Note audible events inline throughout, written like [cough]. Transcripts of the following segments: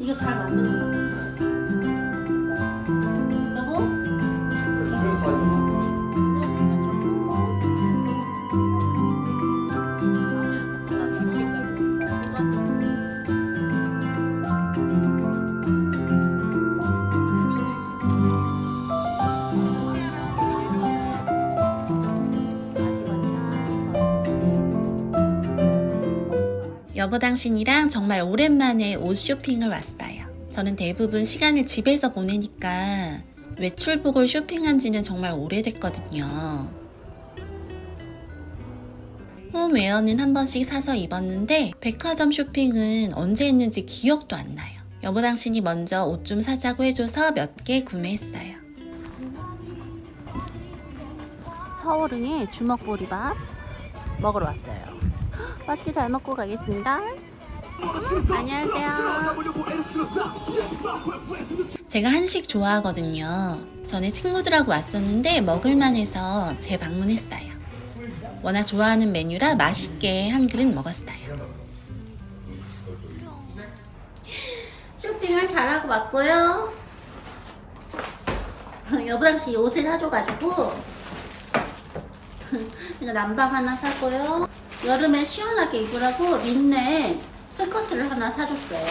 이게 잘 맞는 것 같았어요. 여보 당신이랑 정말 오랜만에 옷 쇼핑을 왔어요. 저는 대부분 시간을 집에서 보내니까 외출복을 쇼핑한 지는 정말 오래됐거든요. 홈웨어는 한 번씩 사서 입었는데 백화점 쇼핑은 언제 했는지 기억도 안 나요. 여보 당신이 먼저 옷 좀 사자고 해줘서 몇 개 구매했어요. 서울은의 주먹보리밥 먹으러 왔어요. 맛있게 잘 먹고 가겠습니다. 안녕하세요. 제가 한식 좋아하거든요. 전에 친구들하고 왔었는데 먹을만 해서 재방문했어요. 워낙 좋아하는 메뉴라 맛있게 한 그릇 먹었어요. 쇼핑을 잘하고 왔고요. 여보당 씨 옷을 사줘가지고 이거 남방 하나 사고요. 여름에 시원하게 입으라고 린넨 스커트를 하나 사줬어요.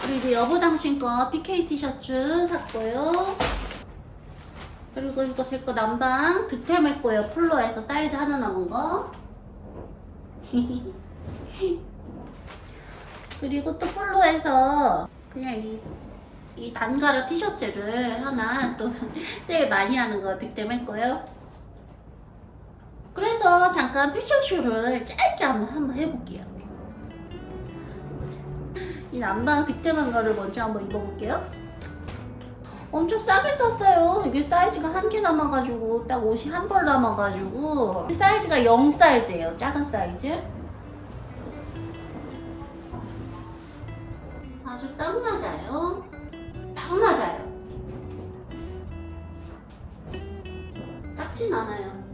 그리고 이제 여보당 씨거 PK 티셔츠 샀고요. 그리고 이거 제 거 남방 득템할 거예요. 폴로에서 사이즈 하나 남은 거. [laughs] 그리고 또 폴로에서 그냥 이, 이 단가라 티셔츠를 하나 또 [laughs] 세일 많이 하는 거 득템했고요. 그래서 잠깐 패션쇼를 짧게 한번, 한번 해볼게요. 이 남방 득템한 거를 먼저 한번 입어볼게요. 엄청 싸게 샀어요. 이게 사이즈가 한 개 남아가지고 딱 옷이 한 벌 남아가지고 사이즈가 0 사이즈예요. 작은 사이즈. 아주 딱 맞아요. 딱 맞아요. 작진 않아요.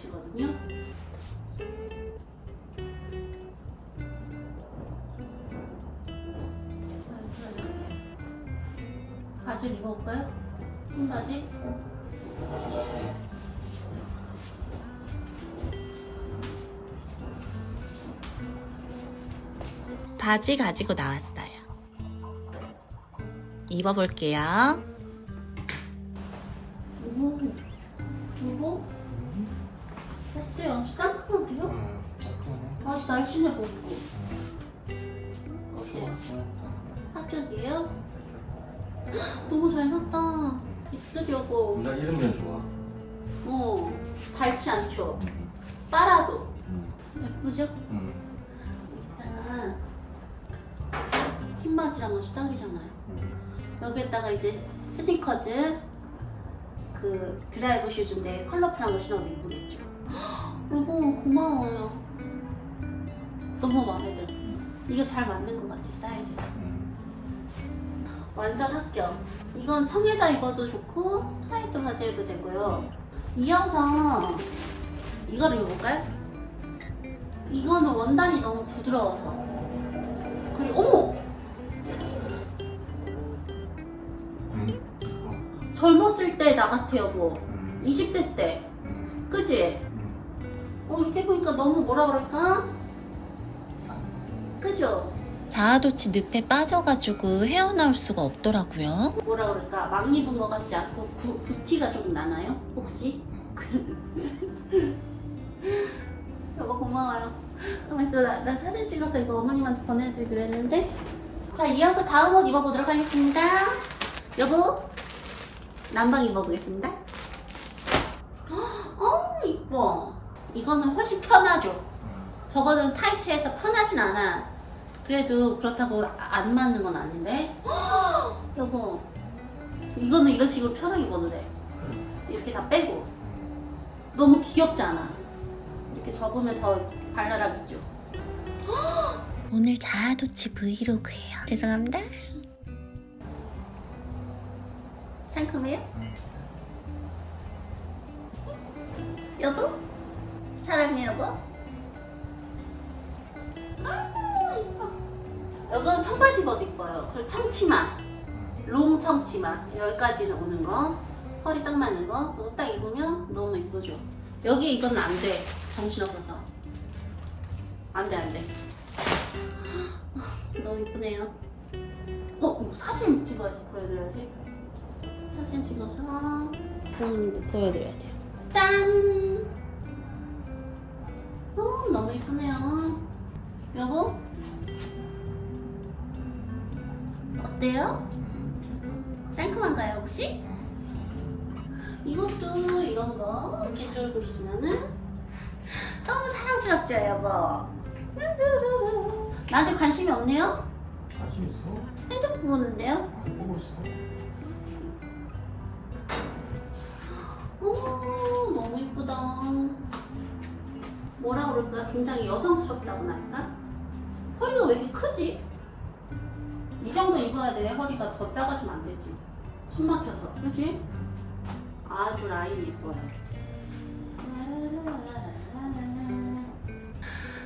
그래서 이렇게 바지를 입어볼까요? 흰바지? 바지 가지고 나왔어요. 입어볼게요. 오, 이거? 어때요? 아주 상큼한데요? 음, 그러네. 아주 날씬해 보이고. 어, 좋았어. 합격이에요? 너무 잘 샀다. 그지 여보? 나 이런 면 좋아. 어, 닳지 않죠? 빨아도. 음. 예쁘죠? 음. 일단 흰바지랑 아주 딱이잖아요. 음. 여기에다가 이제 스니커즈 그 드라이브 슈즈인데 컬러풀한 거 신어도 이쁘겠죠. 여보 고마워요. 너무 마음에 들어. 이게 잘 맞는 것 같아 사이즈가. 음. 완전 합격. 이건 청에다 입어도 좋고 화이트 바지에도 되고요. 이어서 이거를 입어볼까요? 이거는 원단이 너무 부드러워서. 그리고 어머 음. 어. 젊었을 때 나 같아 여보. 음. 20대 때. 음. 그지? 음. 어 이렇게 보니까 너무 뭐라 그럴까? 그죠? 자아도치 늪에 빠져가지고 헤어나올 수가 없더라고요. 뭐라 그럴까? 막 입은 것 같지 않고 구, 부티가 좀 나나요? 혹시? [laughs] 여보 고마워요. 가만 있어. 나, 나 사진 찍어서 이거 어머님한테 보내드리기로 했는데. 자, 이어서 다음 옷 입어보도록 하겠습니다. 여보, 남방 입어보겠습니다. 어, 이거는 훨씬 편하죠. 음. 저거는 타이트해서 편하진 않아. 그래도 그렇다고 안 맞는 건 아닌데. [gasps] 여보, 이거는 이런 식으로 편하게 입어도 돼. 이렇게 다 빼고. 너무 귀엽지 않아? 이렇게 접으면 더 발랄하겠죠. [gasps] 오늘 자아도치 브이로그예요. 죄송합니다. 상큼해요? 여보? 사랑해 여보? 아 이뻐 여기는 청바지 벗 입어요. 그리고 청치마. 롱 청치마. 여기까지 오는 거. 허리 딱 맞는 거. 그거 딱 입으면 너무 이쁘죠? 여기 이건 안 돼. 정신없어서. 안 돼 안 돼. 너무 이쁘네요. 어? 어, 사진 찍어서 보여드려야지. 사진 찍어서 보여드려야 돼요. 짠! 어, 너무 이쁘네요 여보? 어때요? 상큼한가요 혹시? 이것도 이런 거 이렇게 쫄고 있으면은 너무 사랑스럽죠 여보? 나한테 관심이 없네요? 관심 있어? 핸드폰 보는데요? 안 보고 있어. 오 너무 이쁘다 뭐라 그럴까 굉장히 여성스럽다고나 할까? 허리가 왜 이렇게 크지? 이 정도 입어야 돼 허리가 더 작아지면 안 되지 숨 막혀서 그치? 아주 라인이 예뻐요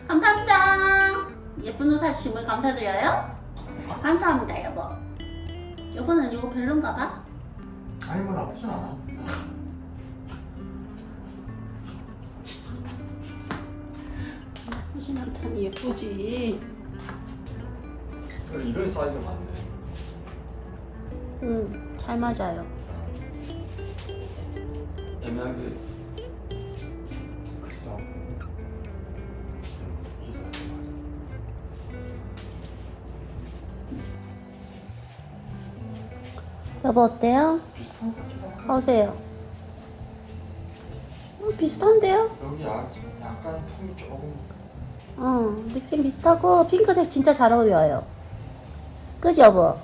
감사합니다 예쁜 옷 사주심을 감사드려요 감사합니다 여보 여보는 이거 별론가 봐? 아니 뭐 나쁘진 않아. 예쁘진 않다니 예쁘지. 그래, 이런 사이즈가 맞네. 응, 잘 맞아요. 애매하게 크지도 않고. 이 사이즈 맞아. 여보 어때요? 비슷한 것 같기도 하고. 보세요. 음, 비슷한데요? 여기 약, 약간 품이 조금 어, 느낌 비슷하고 핑크색 진짜 잘 어울려요. 그지 여보?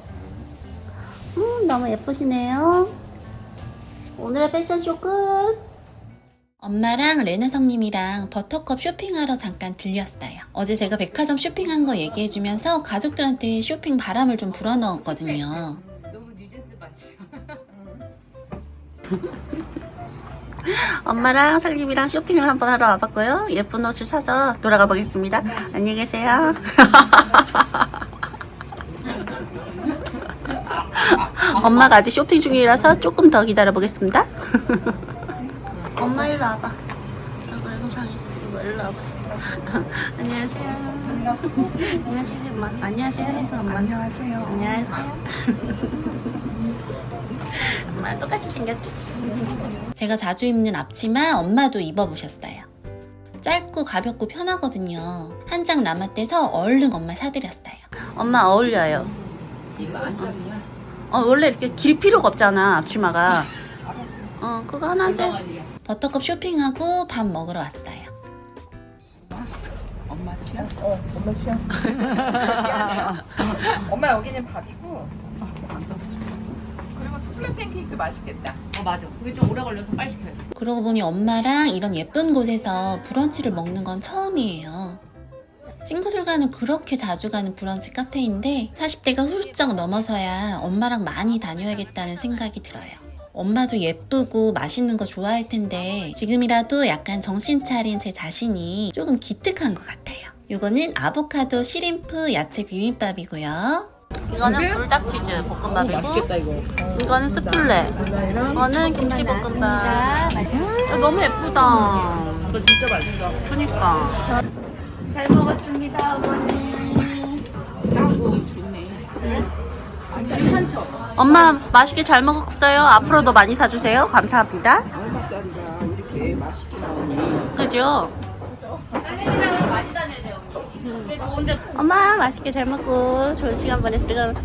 음, 너무 예쁘시네요. 오늘의 패션쇼 끝. 엄마랑 레나성님이랑 버터컵 쇼핑하러 잠깐 들렸어요. 어제 제가 백화점 쇼핑한 거 얘기해주면서 가족들한테 쇼핑 바람을 좀 불어넣었거든요. 너무 뉴진스 바지요. [laughs] 엄마랑 살림이랑 쇼핑을 한번 하러 와봤고요. 예쁜 옷을 사서 돌아가 보겠습니다. 안녕히 계세요. [laughs] 엄마가 아직 쇼핑 중이라서 조금 더 기다려 보겠습니다. [laughs] 엄마 일로 와봐. 아이고 상해. 이거 일로 와봐. [laughs] 안녕하세요. 안녕하세요. 엄마. 안녕하세요. 엄마. 안녕하세요. 안녕하세요. 엄마 똑같이 생겼죠? 제가 자주 입는 앞치마 엄마도 입어보셨어요. 짧고 가볍고 편하거든요. 한 장 남았대서 얼른 엄마 사드렸어요. 엄마 어울려요. 이거 안 잡냐? 어 원래 이렇게 길 필요가 없잖아 앞치마가. [laughs] 어 그거 하나 하세요. 아니야. 버터컵 쇼핑하고 밥 먹으러 왔어요. 엄마 취향? 어, 엄마 취향. 엄마 여기는 밥이고. 그리고 스플레 팬케이크도 맛있겠다. 어 맞아. 그게 좀 오래 걸려서 빨리 시켜야 돼. 그러고 보니 엄마랑 이런 예쁜 곳에서 브런치를 먹는 건 처음이에요. 친구들과는 그렇게 자주 가는 브런치 카페인데 40대가 훌쩍 넘어서야 엄마랑 많이 다녀야겠다는 생각이 들어요. 엄마도 예쁘고 맛있는 거 좋아할 텐데 지금이라도 약간 정신 차린 제 자신이 조금 기특한 것 같아요. 이거는 아보카도 시림프 야채 비빔밥이고요. 이거는 불닭치즈 볶음밥이고 이거. 이거는 스플레. 이거는 김치볶음밥. 야, 너무 예쁘다. 이거 진짜 맛있어. 그니까. 잘 먹었습니다 어머니. 싸고 좋네. 괜찮죠? 엄마 맛있게 잘 먹었어요. 앞으로도 많이 사주세요. 감사합니다. 얼마짜리가 이렇게 맛있게 나오니? 그죠? 딸내미랑은 많이 다녀야 돼요. 근데 좋은데 엄마 맛있게 잘 먹고 좋은 시간 보냈으면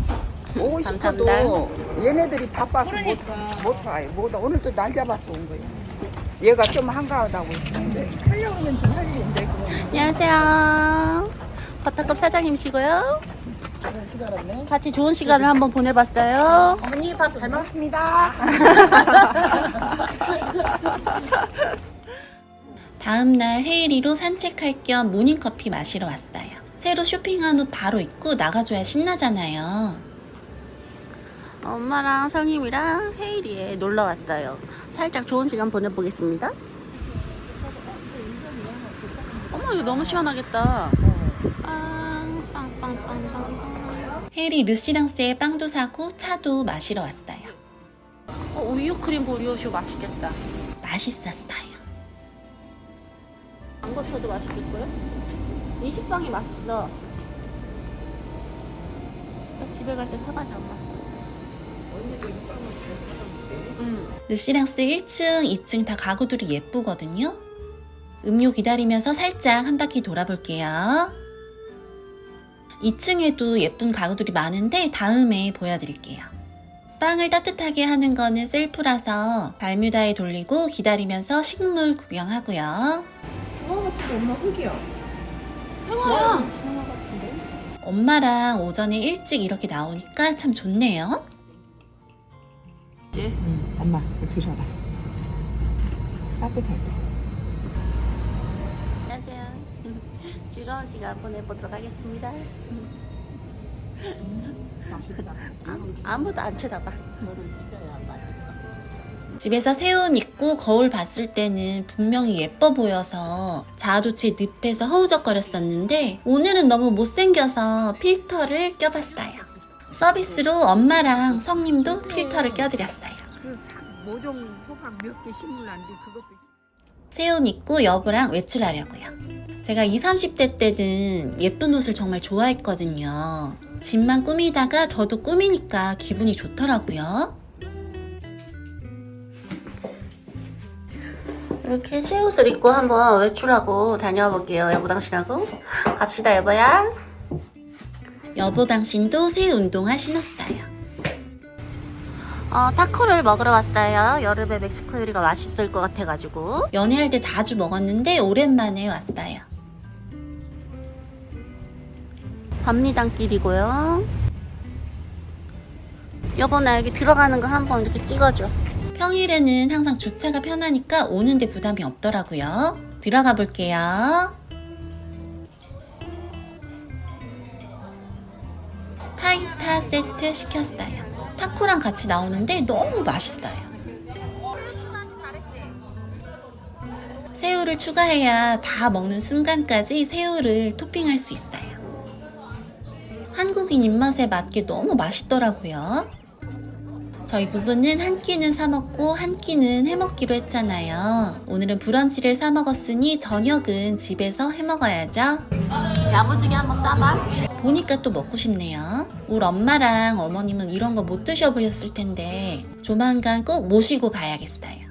오고 감사합니다. 싶어도 얘네들이 바빠서 그러니까. 못, 못 와요. 못 와. 오늘도 날 잡아서 온 거예요. 얘가 좀 한가하다고 했는데 하려고 하면 좀 살리는데 안녕하세요. 버터컵 사장님이시고요. 같이 좋은 시간을 한번 보내봤어요. 어머니 밥 잘 먹었습니다. [laughs] 다음날 헤이리로 산책할 겸 모닝커피 마시러 왔어요. 새로 쇼핑한 옷 바로 입고 나가줘야 신나잖아요. 엄마랑 성님이랑 헤이리에 놀러 왔어요. 살짝 좋은 시간 보내보겠습니다. 어머 이거 너무 시원하겠다. 빵빵빵빵빵. 혜리 르시랑스에 빵도 사고 차도 마시러 왔어요. 어, 우유 크림 보리오쇼 맛있겠다. 맛있었어요. 망고쇼도 맛있겠고요. 이 식빵이 맛있어. 나 집에 갈 때 사가자 엄마. 응. 르시랑스 1층, 2층 다 가구들이 예쁘거든요. 음료 기다리면서 살짝 한 바퀴 돌아볼게요. 2층에도 예쁜 가구들이 많은데 다음에 보여드릴게요. 빵을 따뜻하게 하는 거는 셀프라서 발뮤다에 돌리고 기다리면서 식물 구경하고요. 생화야. 엄마랑 오전에 일찍 이렇게 나오니까 참 좋네요. 응, 엄마 이거 드셔봐. 따뜻할 때. 안녕하세요. [laughs] 즐거운 시간 보내보도록 하겠습니다. 맛있다. 아무도 안 쳐다봐. 너를 찢어야 맛있어. 집에서 새 옷 입고 거울 봤을 때는 분명히 예뻐 보여서 자아도취에 늪에서 허우적거렸었는데 오늘은 너무 못생겨서 필터를 껴봤어요. 서비스로 엄마랑 성님도 필터를 껴드렸어요. 그 사- 모종 호박 몇 개 심을란데 그것도 새옷 입고 여보랑 외출하려고요. 제가 20, 30대 때는 예쁜 옷을 정말 좋아했거든요. 집만 꾸미다가 저도 꾸미니까 기분이 좋더라고요. 이렇게 새 옷을 입고 한번 외출하고 다녀볼게요. 여보 당신하고. 갑시다 여보야. 여보 당신도 새 운동화 신었어요. 어, 타코를 먹으러 왔어요. 여름에 멕시코 요리가 맛있을 것 같아가지고. 연애할 때 자주 먹었는데 오랜만에 왔어요. 밤리단길이고요. 여보 나 여기 들어가는 거 한번 이렇게 찍어줘. 평일에는 항상 주차가 편하니까 오는데 부담이 없더라고요. 들어가 볼게요. 파이타 세트 시켰어요. 타코랑 같이 나오는데 너무 맛있어요. 새우를 추가해야 다 먹는 순간까지 새우를 토핑할 수 있어요. 한국인 입맛에 맞게 너무 맛있더라고요. 저희 부부는 한 끼는 사 먹고 한 끼는 해 먹기로 했잖아요. 오늘은 브런치를 사 먹었으니 저녁은 집에서 해 먹어야죠. 야무지게 한번 싸봐. 보니까 또 먹고 싶네요. 우리 엄마랑 어머님은 이런 거 못 드셔보셨을 텐데 조만간 꼭 모시고 가야겠어요.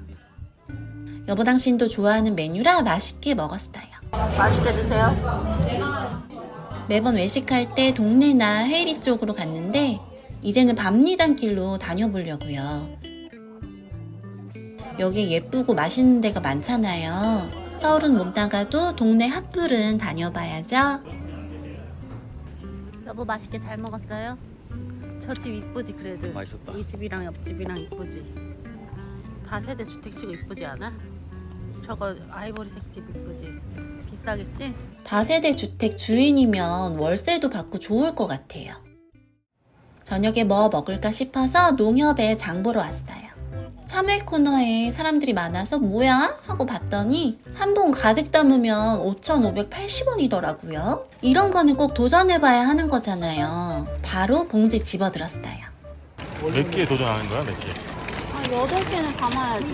여보 당신도 좋아하는 메뉴라 맛있게 먹었어요. 맛있게 드세요. 매번 외식할 때 동네나 헤이리 쪽으로 갔는데 이제는 밤리단길로 다녀보려고요. 여기 예쁘고 맛있는 데가 많잖아요. 서울은 못 나가도 동네 핫플은 다녀봐야죠. 여보 맛있게 잘 먹었어요? 저 집 이쁘지 그래도. 맛있었다. 이 집이랑 옆집이랑 이쁘지. 다세대 주택치고 이쁘지 않아? 저거 아이보리색 집 이쁘지. 비싸겠지? 다세대 주택 주인이면 월세도 받고 좋을 것 같아요. 저녁에 뭐 먹을까 싶어서 농협에 장 보러 왔어요. 참외 코너에 사람들이 많아서 뭐야? 하고 봤더니 한 봉 가득 담으면 5,580원이더라고요. 이런 거는 꼭 도전해봐야 하는 거잖아요. 바로 봉지 집어들었어요. 몇 개 도전하는 거야, 몇 개? 아, 8개는 담아야지.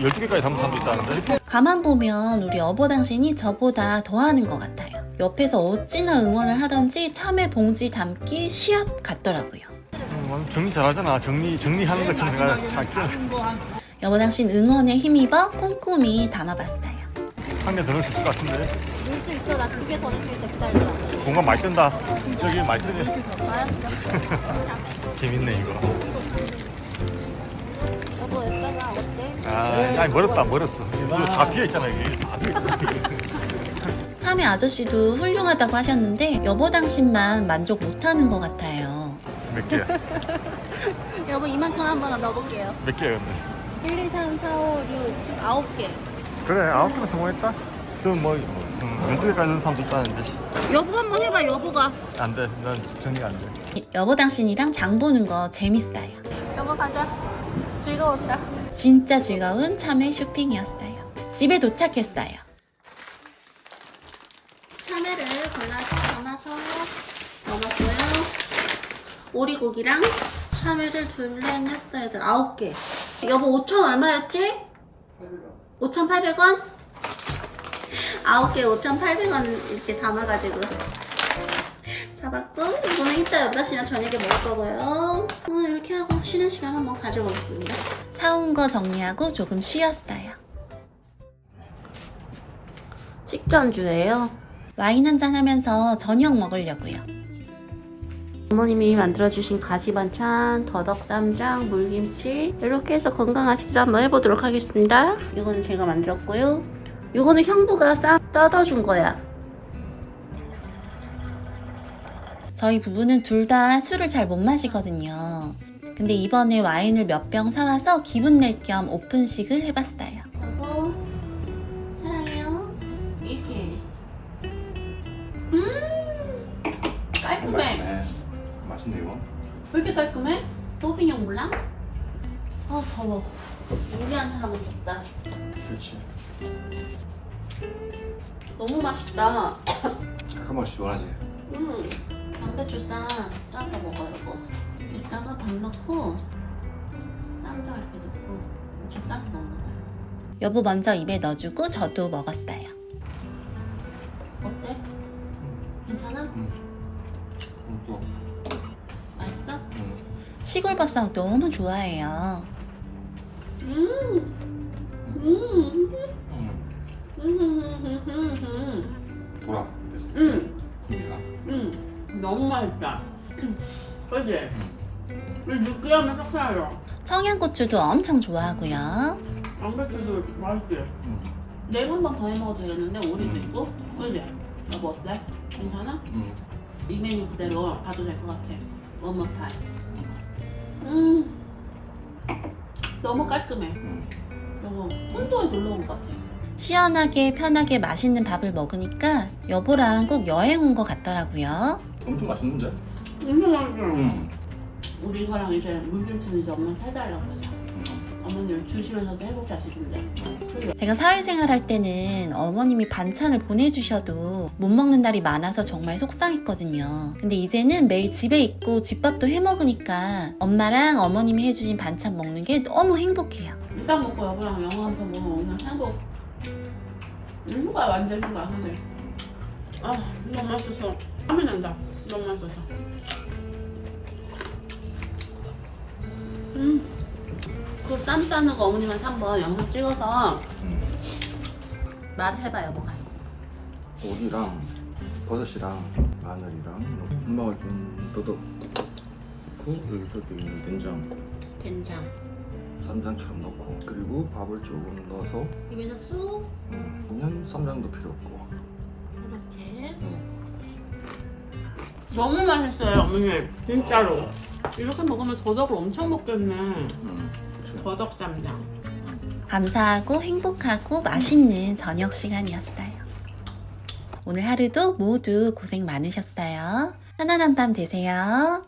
12개까지 담은 사람도 있다는데? 가만 보면 우리 여보 당신이 저보다 더 하는 것 같아요. 옆에서 어찌나 응원을 하던지 참외 봉지 담기 시합 같더라고요. 음, 정리 잘하잖아. 정리, 정리하는 것처럼 내가 다 끼워. 여보 당신 응원에 힘입어 꼼꼼히 담아봤어요. 한개 더 넣을 수 있을 것 같은데? 넣을 수 있어. 나두개더 넣을 수 있어. 기다려. 공간 많이 뜬다. 여기 많이 뜨네. 재밌네, 이거. 여보 여기다가 어때? 아, 아니, 멀었다, 멀었어. 이거 다 비어 있잖아, 여기. 다 비어 있잖아. [laughs] 참외 아저씨도 훌륭하다고 하셨는데 여보 당신만 만족 못하는 것 같아요. 몇 개야? [laughs] 여보 이만큼 한번 넣어볼게요. 몇 개야, 근데? 1, 2, 3, 4, 5, 6, 7, 9개. 그래, 아홉 개면 성공했다? 좀 뭐, 음, 12개까지 넣는 사람도 있다는데. 여보 한번 해봐 여보가. 안 돼. 난 정리가 안 돼. 여보 당신이랑 장 보는 거 재밌어요. 여보 가자. 즐거웠다. 진짜 즐거운 참외 쇼핑이었어요. 집에 도착했어요. 참외를 골라서 담아서 넣어봤고요. 오리고기랑 참외를 둘레 냈어야 돼. 아홉 개. 여보 5천 얼마였지? 5,800원? 아홉 개 5,800원 이렇게 담아가지고 사봤고 이거는 이따 씨랑 저녁에 먹을 거고요. 어, 이렇게 하고 쉬는 시간 한번 가져보겠습니다. 사온 거 정리하고 조금 쉬었어요. 식전주예요. 와인 한잔 하면서 저녁 먹으려고요. 어머님이 만들어주신 가지 반찬, 더덕 쌈장, 물김치 이렇게 해서 건강한 식사 한번 해보도록 하겠습니다. 이거는 제가 만들었고요. 이거는 형부가 싸 떠다준 거야. 저희 부부는 둘 다 술을 잘 못 마시거든요. 근데 이번에 와인을 몇 병 사와서 기분 낼 겸 오픈식을 해봤어요. 여보, 사랑해요. 이렇게. 음, 깔끔해. 맛있네 이거. 왜 이렇게 깔끔해? 소비뇽 몰라? 아 더워. 요리한 사람은 덥다. 그렇지. 너무 맛있다. 잠깐만 시원하지. 음, 양배추 싸 싸서 먹어요. 이거. 이따가 밥 넣고 쌈장 이렇게 넣고 이렇게 싸서 먹는 거야. 여보 먼저 입에 넣어주고 저도 먹었어요. 어때? 괜찮아? 응, 또. 응. 시골 밥상 너무 좋아해요. 음, 음, 응. 음, 음, 음, 음, 돌아. 됐어. 음, 국미가. 음, 너무 맛있다. 그지? 느끼하면 삭삭해요. 청양고추도 엄청 좋아하고요. 양배추도 맛있지? 응. 내일 한 번 더 해 먹어도 되는데 오리도 음. 있고 그지? 여보 어때? 괜찮아? 응. 이 메뉴 그대로 가도 될 것 같아 원모 타임 음 너무 깔끔해 응. 너무 손도에 놀러 온 것 같아 시원하게 편하게 맛있는 밥을 먹으니까 여보랑 꼭 여행 온 것 같더라고요. 엄청 맛있는데? 엄청 맛있어 응. 우리 이거랑 이제 물김치는 이제 엄마한테 해달라고 응. 어머님 주시면서도 싶은데 그래. 제가 사회생활 할 때는 어머님이 반찬을 보내주셔도 못 먹는 날이 많아서 정말 속상했거든요. 근데 이제는 매일 집에 있고 집밥도 해 먹으니까 엄마랑 어머님이 해주신 반찬 먹는 게 너무 행복해요. 일단 먹고 여보랑 영화 한 편 보면 오늘 행복 이 휴가 완전 휴가 근데 아 너무 맛있어서 땀이 난다 너무 맛있어서 음 그 쌈 싸는 거 어머님한테 한번 영상 찍어서 응. 말을 해봐 여보가. 오리랑 버섯이랑 마늘이랑 엄마가 좀 더덕 넣고 여기 또 있는 된장. 된장. 쌈장처럼 넣고. 그리고 밥을 조금 넣어서 입에서 쑥. 음, 그냥 쌈장도 필요 없고. 이렇게. 너무 맛있어요 어머님 진짜로. 이렇게 먹으면 더덕을 엄청 먹겠네. 음, 그치. 더덕 쌈장 감사하고 행복하고 맛있는 저녁 시간이었어요. 오늘 하루도 모두 고생 많으셨어요. 편안한 밤 되세요.